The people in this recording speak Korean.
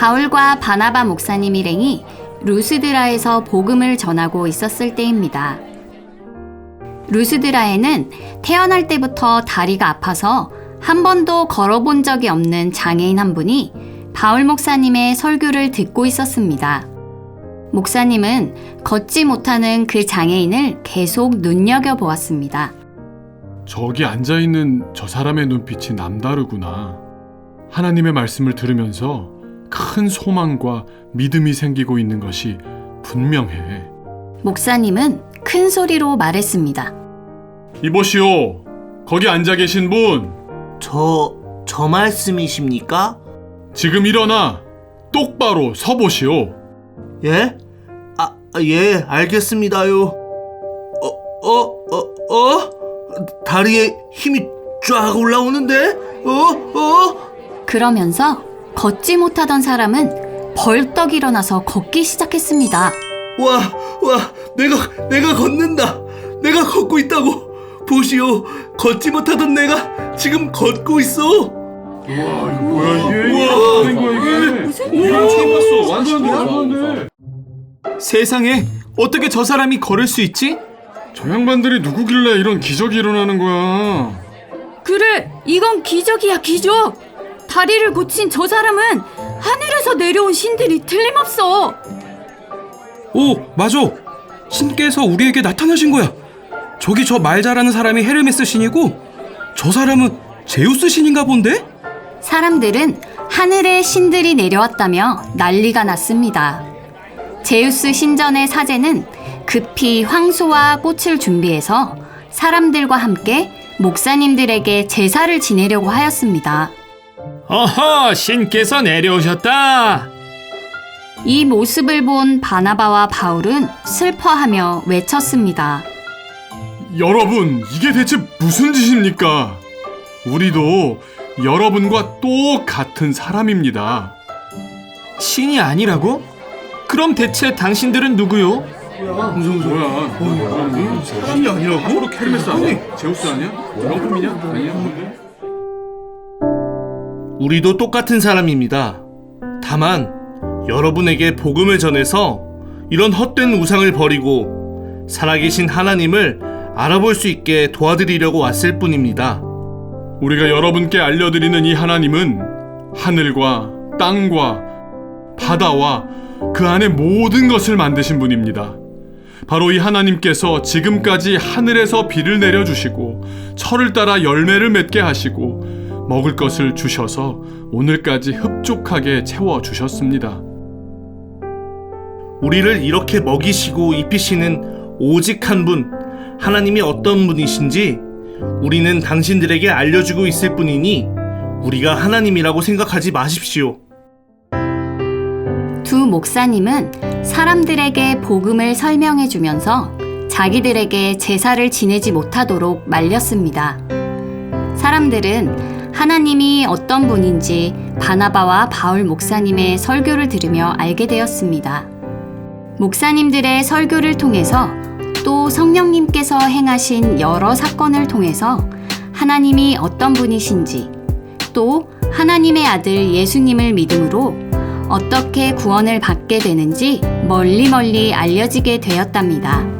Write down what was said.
바울과 바나바 목사님 일행이 루스드라에서 복음을 전하고 있었을 때입니다. 루스드라에는 태어날 때부터 다리가 아파서 한 번도 걸어본 적이 없는 장애인 한 분이 바울 목사님의 설교를 듣고 있었습니다. 목사님은 걷지 못하는 그 장애인을 계속 눈여겨 보았습니다. 저기 앉아 있는 저 사람의 눈빛이 남다르구나. 하나님의 말씀을 들으면서 큰 소망과 믿음이 생기고 있는 것이 분명해. 목사님은 큰 소리로 말했습니다. 이보시오. 거기 앉아 계신 분, 저, 저 말씀이십니까? 지금 일어나 똑바로 서 보시오. 예? 아, 아, 예, 알겠습니다요. 어, 어, 어, 어? 다리에 힘이 쫙 올라오는데? 어, 어? 그러면서 걷지 못하던 사람은 벌떡 일어나서 걷기 시작했습니다. 와, 와, 내가, 내가 걷는다. 내가 걷고 있다고. 보시오, 걷지 못하던 내가 지금 걷고 있어. 뭐야 이게? 우와. 된 거야 이게? 무슨 이야, 처음 봤어. 완전 대단한데. 세상에 어떻게 저 사람이 걸을 수 있지? 저 양반들이 누구길래 이런 기적이 일어나는 거야? 그래, 이건 기적이야, 기적. 다리를 고친 저 사람은 하늘에서 내려온 신들이 틀림없어. 오, 맞아. 신께서 우리에게 나타나신 거야. 저기 저 말 잘하는 사람이 헤르메스 신이고 저 사람은 제우스 신인가 본데? 사람들은 하늘의 신들이 내려왔다며 난리가 났습니다. 제우스 신전의 사제는 급히 황소와 꽃을 준비해서 사람들과 함께 목사님들에게 제사를 지내려고 하였습니다. 어허, 신께서 내려오셨다. 이 모습을 본 바나바와 바울은 슬퍼하며 외쳤습니다. 여러분, 이게 대체 무슨 짓입니까? 우리도 여러분과 똑같은 사람입니다. 신이 아니라고? 그럼 대체 당신들은 누구요? 무슨 뭐야? 신이 아니라고? 앞으로 헤르메스 아니야? 제우스 아니야? 명품이냐? 아니야? 우리도 똑같은 사람입니다. 다만 여러분에게 복음을 전해서 이런 헛된 우상을 버리고 살아계신 하나님을 알아볼 수 있게 도와드리려고 왔을 뿐입니다. 우리가 여러분께 알려드리는 이 하나님은 하늘과 땅과 바다와 그 안에 모든 것을 만드신 분입니다. 바로 이 하나님께서 지금까지 하늘에서 비를 내려주시고 철을 따라 열매를 맺게 하시고 먹을 것을 주셔서 오늘까지 흡족하게 채워 주셨습니다. 우리를 이렇게 먹이시고 입히시는 오직 한 분, 하나님이 어떤 분이신지 우리는 당신들에게 알려주고 있을 뿐이니 우리가 하나님이라고 생각하지 마십시오. 두 목사님은 사람들에게 복음을 설명해 주면서 자기들에게 제사를 지내지 못하도록 말렸습니다. 사람들은 하나님이 어떤 분인지 바나바와 바울 목사님의 설교를 들으며 알게 되었습니다. 목사님들의 설교를 통해서 또 성령님께서 행하신 여러 사건을 통해서 하나님이 어떤 분이신지 또 하나님의 아들 예수님을 믿음으로 어떻게 구원을 받게 되는지 멀리 멀리 알려지게 되었답니다.